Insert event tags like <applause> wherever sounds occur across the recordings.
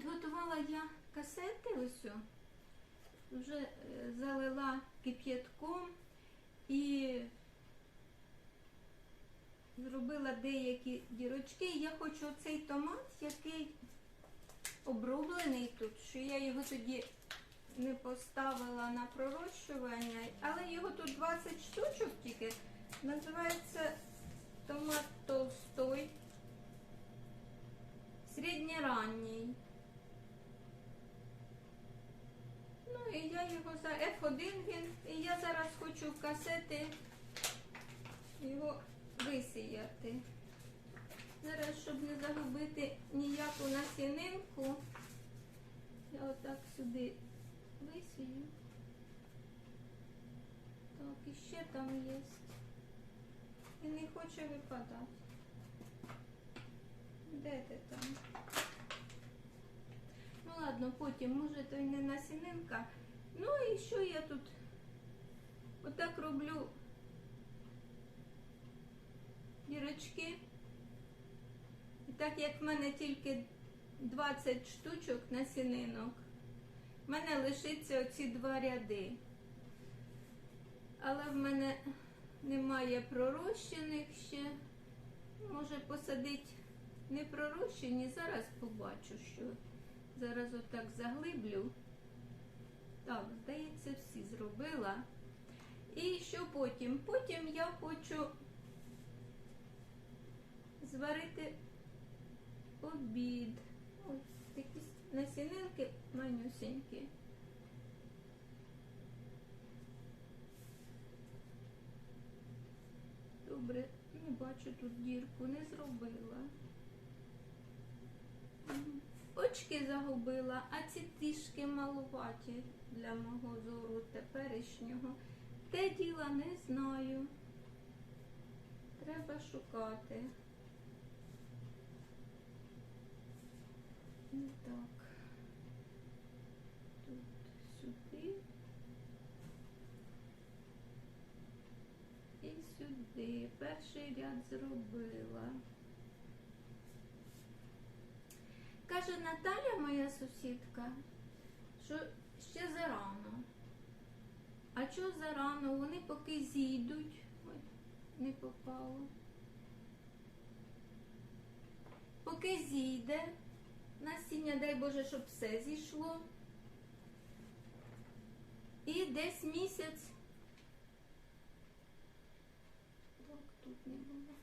Підготувала я касети ось. Вже е, залила кип'ятком і зробила деякі дірочки. Я хочу оцей томат, який оброблений тут, що я його тоді не поставила на пророщування, але його тут 20 штучок тільки. Називається томат Толстой. Середньоранній. Ну і я його за F1 він. І я зараз хочу в його висіяти. Зараз, щоб не загубити ніяку насінинку, я отак сюди висію. Так, і ще там є. І не хоче випадати. Де ти там? Ну ладно, потім, може, то й не насінинка. Ну і що я тут? Отак роблю дірочки. І так як в мене тільки 20 штучок насінинок, в мене лишиться оці два ряди. Але в мене немає пророщених ще. Може посадити не пророщені, зараз побачу, що зараз отак заглиблю. Так, здається, всі зробила. І що потім? Потім я хочу зварити обід. Ось такі насінинки манюсенькі. Добре, не бачу тут дірку, не зробила. Очки загубила, а ці трішки малуваті для мого зору теперішнього. Те діла не знаю. Треба шукати. Ну, Так. Тут сюди. І сюди. Перший ряд зробила. Каже Наталя, моя сусідка, що ще зарано. А чого зарано? Вони поки зійдуть. Ой, не попало. Поки зійде, насіння, дай Боже, щоб все зійшло. І десь місяць. Так, тут не було.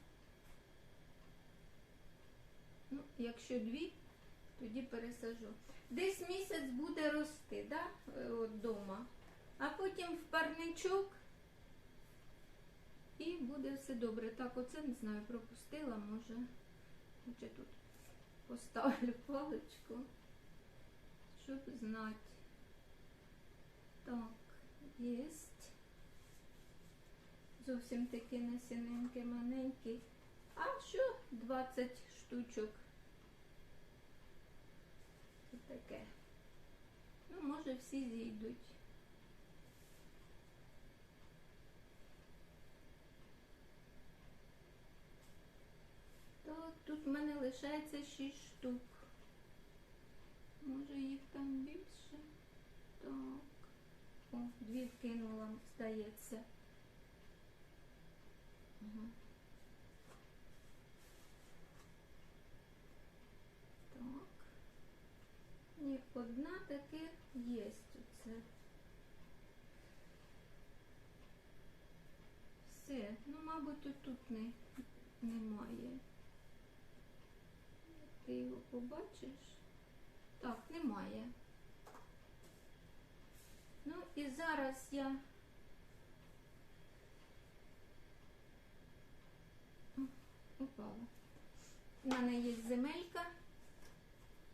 Ну, якщо дві, тоді пересажу. Десь місяць буде рости, да? е, от дома. А потім в парничок і буде все добре. Так, оце не знаю, пропустила, може. Хоча тут поставлю паличку, щоб знати. Так, єсть. Зовсім такі насінинки маленькі. А що 20 штучок? Таке. Ну, може, всі зійдуть. Так, тут в мене лишається 6 штук. Може їх там більше? Так. О, дві вкинула, здається. Ага. Так. Ні, одна таки є оце. Все. Ну, мабуть, тут не, немає. Ти його побачиш? Так, немає. Ну і зараз я упала. У мене є земелька.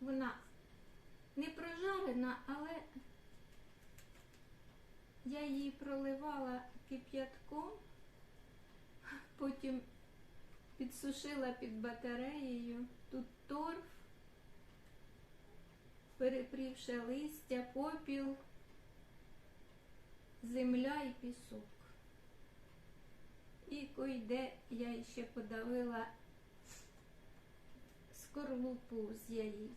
Вона не прожарена, але я її проливала кип'ятком, потім підсушила під батареєю. Тут торф, перепрівше листя, попіл, земля і пісок. І койде я ще подавила скорлупу з яєць.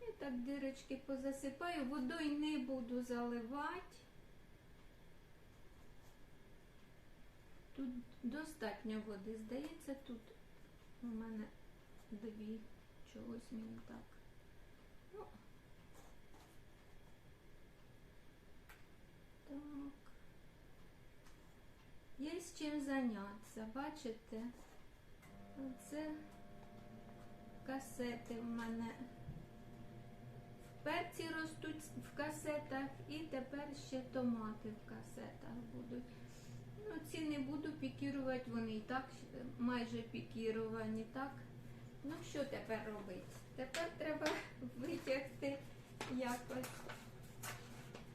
І так дирочки позасипаю, водою не буду заливати. Тут достатньо води. Здається, тут у мене дві чогось мені так. Ну. Так. Є з чим зайнятися, бачите? Оце касети в мене. Перці ростуть в касетах і тепер ще томати в касетах будуть. Ну, ці не буду пікірувати, вони і так майже пікіровані, так? Ну, що тепер робити? Тепер треба <laughs> витягти якось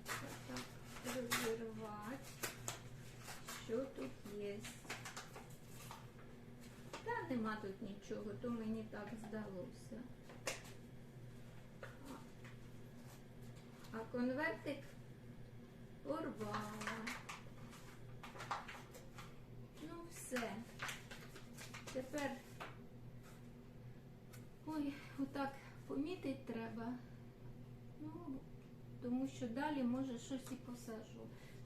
отак розірвати, що тут є. Та нема тут нічого, то мені так здалося. А конвертик порвала. Ну все. Тепер ой, отак помітить треба. Ну, тому що далі може щось і посажу.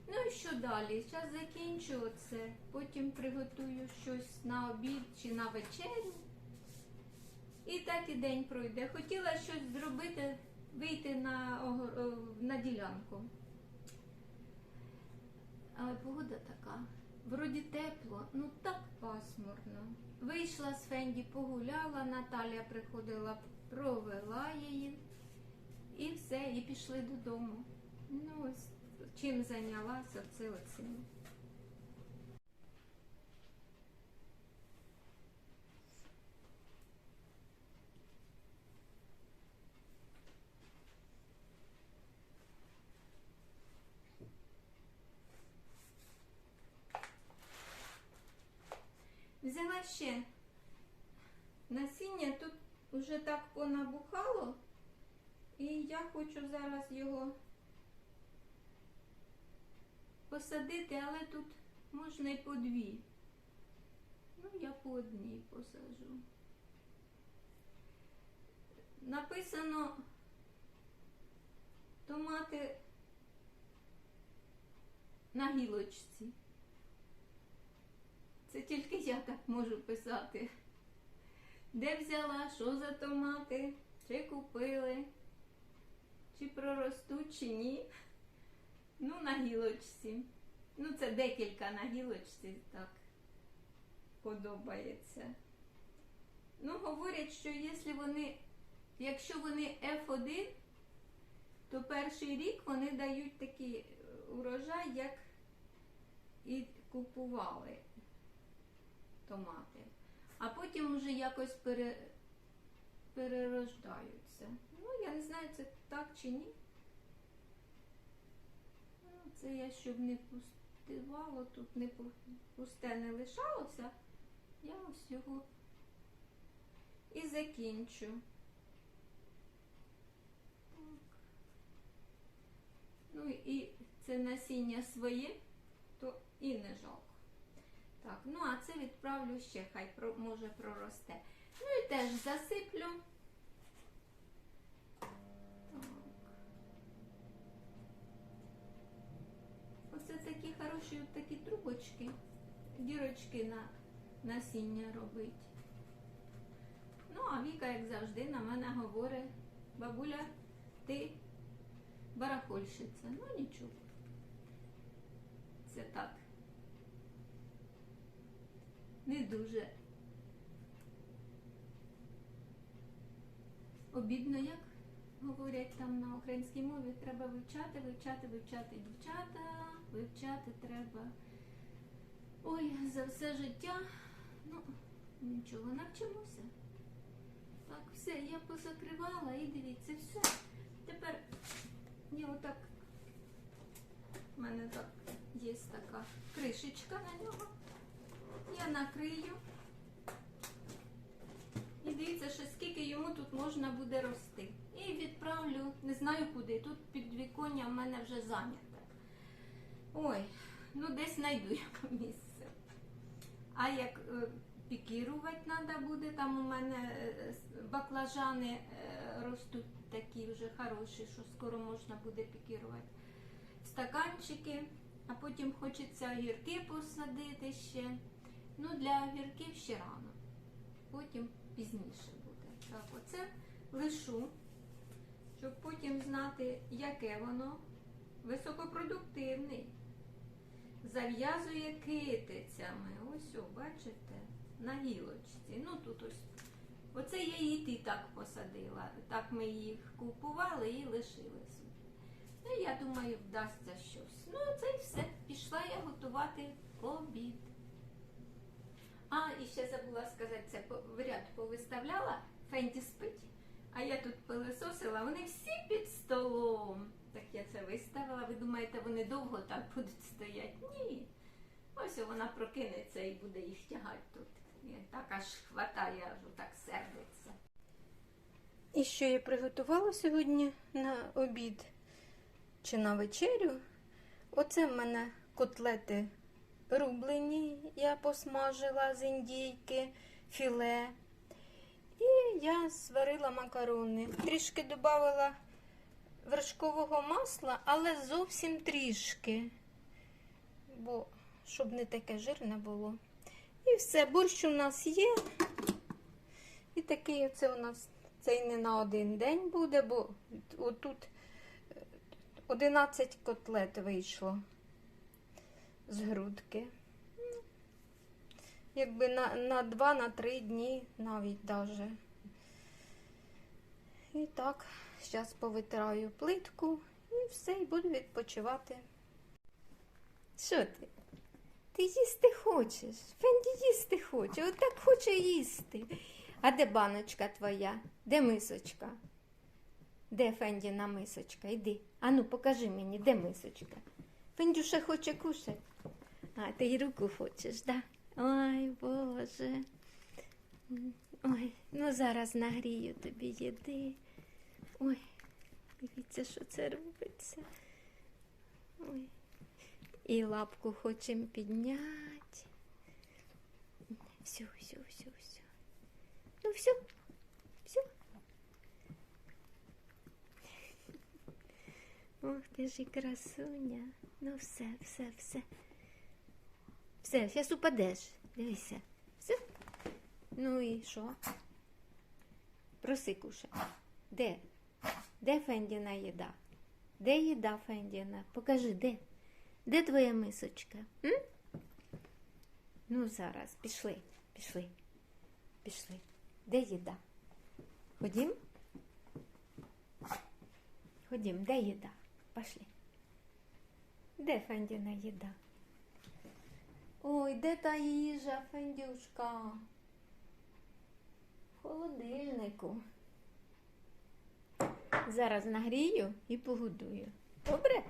Ну і що далі? Зараз закінчу оце, потім приготую щось на обід чи на вечерю. І так і день пройде. Хотіла щось зробити, вийти на, е, на ділянку. Але погода така. Вроді тепло, ну так пасмурно. Вийшла з Фенді, погуляла, Наталя приходила, провела її. І все, і пішли додому. Ну, ось чим зайнялася, це оцим. Взяла ще насіння, тут вже так понабухало, і я хочу зараз його посадити, але тут можна і по дві. Ну, я по одній посаджу. Написано томати на гілочці. Це тільки я так можу писати. Де взяла, що за томати, чи купили, чи проростуть, чи ні. Ну, на гілочці. Ну, це декілька на гілочці так подобається. Ну, говорять, що якщо вони, якщо вони F1, то перший рік вони дають такий урожай, як і купували томати. А потім вже якось пере, перерождаються. Ну, я не знаю, це так чи ні. Ну, Це я щоб не пустивало, тут не пусте не лишалося. Я ось його і закінчу. Так. Ну і це насіння своє, то і не жалко. Так, ну а це відправлю ще, хай може проросте. Ну і теж засиплю. Так. Оце такі хороші такі трубочки, дірочки на насіння робить. Ну, а Віка, як завжди, на мене говорить, бабуля, ти барахольщиця. Ну нічого. Це так. Не дуже обідно, як говорять там на українській мові, треба вивчати, вивчати, вивчати дівчата, вивчати треба. Ой, за все життя. Ну, нічого, навчимося. Так, все, я позакривала і дивіться, все. Тепер я отак. У мене так є така кришечка на нього. Я накрию. І дивіться, що скільки йому тут можна буде рости. І відправлю, не знаю куди. Тут підвіконня в мене вже зайняте. Ой, ну десь знайду я <laughs> місце. А як е, пікірувати треба буде, там у мене е, баклажани е, ростуть такі вже хороші, що скоро можна буде пікірувати. Стаканчики, а потім хочеться огірки посадити ще. Ну, для огірків ще рано. Потім пізніше буде. Так, оце лишу, щоб потім знати, яке воно. Високопродуктивний. Зав'язує китицями. Ось, о, бачите, на гілочці. Ну тут ось. Оце я її і так посадила. Так ми їх купували і лишили собі. Ну, я думаю, вдасться щось. Ну, це і все. Пішла я готувати обід. А, і ще забула сказати, це в ряд повиставляла, Фенді спить, а я тут пилисосила, вони всі під столом. Так я це виставила. Ви думаєте, вони довго так будуть стояти? Ні. Ось вона прокинеться і буде їх тягати тут. І так аж хватає, аж так сердиться. І що я приготувала сьогодні на обід чи на вечерю? Оце в мене котлети рублені, я посмажила з індійки, філе. І я сварила макарони. Трішки додала вершкового масла, але зовсім трішки. Бо щоб не таке жирне було. І все, борщ у нас є. І такий оце у нас цей не на один день буде, бо отут е, 11 котлет вийшло з грудки. Якби на, на 2 на 3 дні навіть даже. І так, зараз повитираю плитку і все, і буду відпочивати. Що ти? Ти їсти хочеш? Фенді їсти хоче, отак хоче їсти. А де баночка твоя? Де мисочка? Де Фендіна мисочка? Іди. Ану, покажи мені, де мисочка. Фендюша хоче кушати. А, ти й руку хочеш, да? Ой, Боже. Ой, ну зараз нагрію тобі їди. Ой, дивіться, що це робиться. Ой. І лапку хочемо підняти. Все, все, все, все. Ну все, все. Ох, ти ж і красуня. Ну все, все, все. Все, зараз упадеш. Дивися. Все. Ну і що? Проси кушай. Де? Де Фендіна їда? Де їда Фендіна? Покажи, де? Де твоя мисочка? М? Ну, зараз, пішли, пішли, пішли. Де їда? Ходім? Ходім, де їда? Пошли. Де Фендіна їда? Ой, де та їжа, Фендюшка? В холодильнику. Зараз нагрію і погодую. Добре?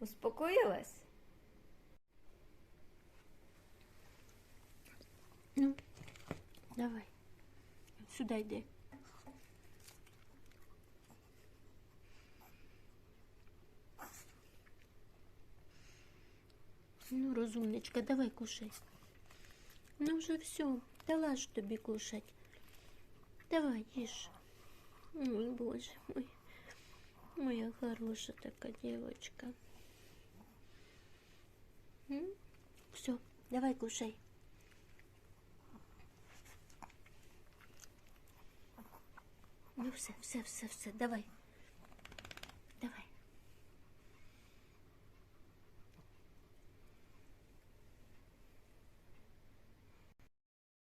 Успокоїлась? Ну, давай. Сюди йди. Ну, розумничка, давай кушай. Ну вже все, дала ж тобі кушать. Давай, їж. Ой, боже мой. Моя хороша така девочка. Все, давай кушай. Ну все, все, все, все, давай.